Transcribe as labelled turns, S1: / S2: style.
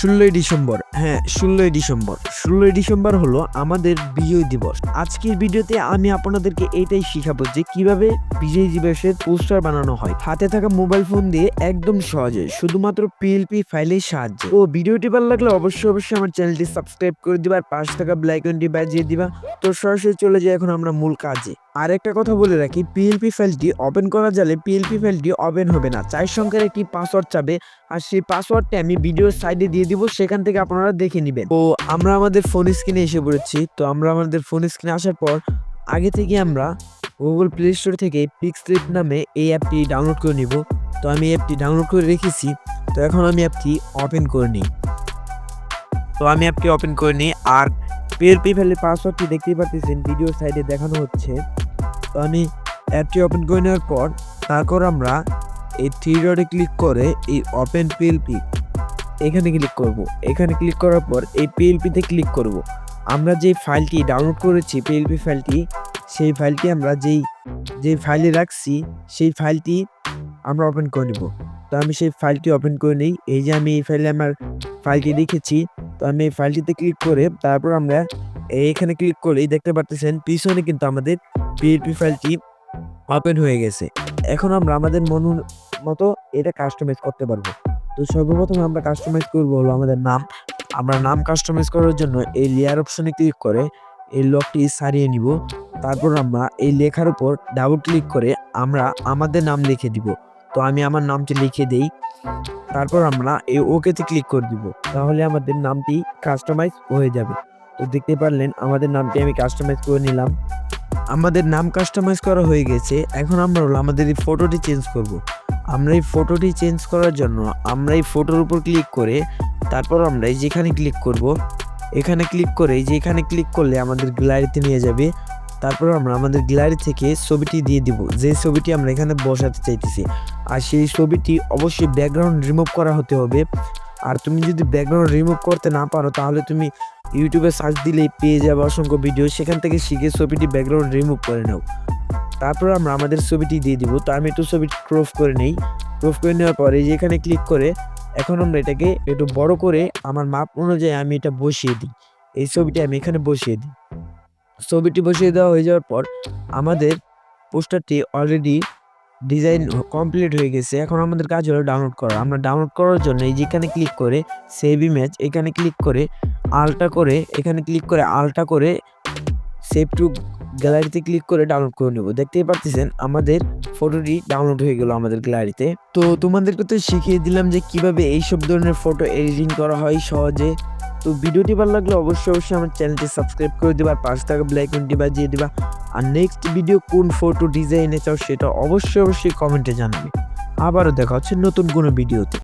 S1: ষোলোই ডিসেম্বর। হ্যাঁ ষোলোই ডিসেম্বর। ষোলোই ডিসেম্বর হলো আমাদের বিজয় দিবস। আজকের ভিডিওতে আমি আপনাদেরকে এটাই শিখাবো যে কীভাবে বিজয় দিবসের পোস্টার বানানো হয়। হাতে থাকা মোবাইল ফোন দিয়ে একদম সহজে শুধুমাত্র পিএলপি ফাইলের সাহায্যে। তো ভিডিওটি ভালো লাগলে অবশ্যই অবশ্যই আমার চ্যানেলটি সাবস্ক্রাইব করে দিবা আর পাশে থাকা ব্ল্যাক বাজিয়ে দিবা। তো সরাসরি চলে যাই এখন আমরা মূল কাজে। আর একটা কথা বলে রাখি পিএলপি ফাইলটি ওপেন করা গেলে পিএলপি ফাইলটি ওপেন হবে না। চার সংখ্যার একটি পাসওয়ার্ড চাবে, আর সেই পাসওয়ার্ডটি আমি ভিডিওর সাইডে দিয়ে দিব, সেখান থেকে আপনারা দেখে নেবেন। তো আমরা আমাদের ফোন স্ক্রিনে এসে পড়েছি। তো আমরা আমাদের ফোন স্ক্রিনে আসার পর, আগে থেকে আমরা গুগল প্লে স্টোর থেকে পিক্সলিপ নামে এই অ্যাপটি ডাউনলোড করে নিব। তো আমি অ্যাপটি ডাউনলোড করে রেখেছি। তো এখন আমি অ্যাপটি ওপেন করে নিই। তো আমি অ্যাপটি ওপেন করে নিই। আর পিএলপি ফাইলের পাসওয়ার্ডটি দেখতেই পাচ্ছেন ভিডিও সাইডে দেখানো হচ্ছে। আমি অ্যাপটি ওপেন করে নেওয়ার পর তারপর আমরা এই থ্রি ডটে ক্লিক করে এই ওপেন পিএলপি এখানে ক্লিক করব। এখানে ক্লিক করার পর এই পিএলপিতে ক্লিক করব। আমরা যে ফাইলটি ডাউনলোড করেছি পিএলপি ফাইলটি সেই ফাইলটি আমরা যেই যে ফাইলে রাখছি, সেই ফাইলটি আমরা ওপেন করে নেব। তো আমি সেই ফাইলটি ওপেন করে নিই। এই যে আমি এই ফাইলে আমার ফাইলটি রেখেছি তো আমি এই ফাইলটিতে ক্লিক করে তারপর আমরা এইখানে ক্লিক করেই দেখতে পারতেছেন, পিছনে কিন্তু আমাদের পিএলপি ফাইলটি ওপেন হয়ে গেছে। এখন আমরা আমাদের মন মতো এটা কাস্টমাইজ করতে পারব। তো সর্বপ্রথম আমরা কাস্টমাইজ করব হলো আমাদের নাম। আমরা নাম কাস্টমাইজ করার জন্য এই লেয়ার অপশনে ক্লিক করে এই লকটি সারিয়ে নিব। তারপর আমরা এই লেখার উপর ডাবল ক্লিক করে আমরা আমাদের নাম লিখে দিব। তো আমি আমার নামটি লিখে দেই। তারপর আমরা এই ওকেতে ক্লিক করে দিব। তাহলে আমাদের নামটি কাস্টমাইজ হয়ে যাবে। তো দেখতে পারলেন, আমাদের নামটি আমি কাস্টমাইজ করে নিলাম। আমাদের নাম কাস্টমাইজ করা হয়ে গেছে, এখন আমরা হলো আমাদের এই ফটোটি চেঞ্জ করব। আমরা এই ফটোটি চেঞ্জ করার জন্য আমরা এই ফটোর উপর ক্লিক করে তারপর আমরা এই যেখানে ক্লিক করব, এখানে ক্লিক করে এই যে এখানে ক্লিক করলে আমাদের গ্যালারিতে নিয়ে যাবে। তারপর আমরা আমাদের গ্যালারি থেকে ছবিটি দিয়ে দিব, যে ছবিটি আমরা এখানে বসাতে চাইতেছি। আর সেই ছবিটি অবশ্যই ব্যাকগ্রাউন্ড রিমুভ করা হতে হবে। আর তুমি যদি ব্যাকগ্রাউন্ড রিমুভ করতে না পারো, তাহলে তুমি ইউটিউবে সার্চ দিলেই পেয়ে যাবে অসংখ্য ভিডিও সেখান থেকে শিখে ছবিটি ব্যাকগ্রাউন্ড রিমুভ করে নাও। তারপর আমরা আমাদের ছবিটি দিয়ে দিব। তো আমি একটু ছবিটি ক্রপ করে নেই। ক্রপ করে নেওয়ার পরে যে এখানে ক্লিক করে, এখন আমরা এটাকে একটু বড় করে আমার মাপ অনুযায়ী আমি এটা বসিয়ে দিই। এই ছবিটি আমি এখানে বসিয়ে দিই। ছবিটি বসিয়ে দেওয়া হয়ে যাওয়ার পর আমাদের পোস্টারটি অলরেডি ডিজাইন কমপ্লিট হয়ে গেছে। এখন আমাদের কাজ হলো ডাউনলোড করা। আমরা ডাউনলোড করার জন্য এই যেখানে ক্লিক করে সেভ ইমেজ এখানে ক্লিক করে আলটা করে, এখানে ক্লিক করে আলটা করে সেভ টু গ্যালারিতে ক্লিক করে ডাউনলোড করে নেব। দেখতেই পাচ্ছেন আমাদের ফটোটি ডাউনলোড হয়ে গেল আমাদের গ্যালারিতে তো তোমাদেরকে তো শিখিয়ে দিলাম যে কীভাবে এইসব ধরনের ফটো এডিটিং করা হয় সহজে। তো ভিডিওটি ভালো লাগলে অবশ্যই অবশ্যই আমার চ্যানেলটি সাবস্ক্রাইব করে দিবা, আর পাঁচ টাকা ব্ল্যাক আইকনটি বাজিয়ে দিবা। আর নেক্সট ভিডিও কোন ফটো ডিজাইনে চাও সেটা অবশ্যই অবশ্যই কমেন্টে জানাবে। আবারও দেখা হচ্ছে নতুন কোনো ভিডিওতে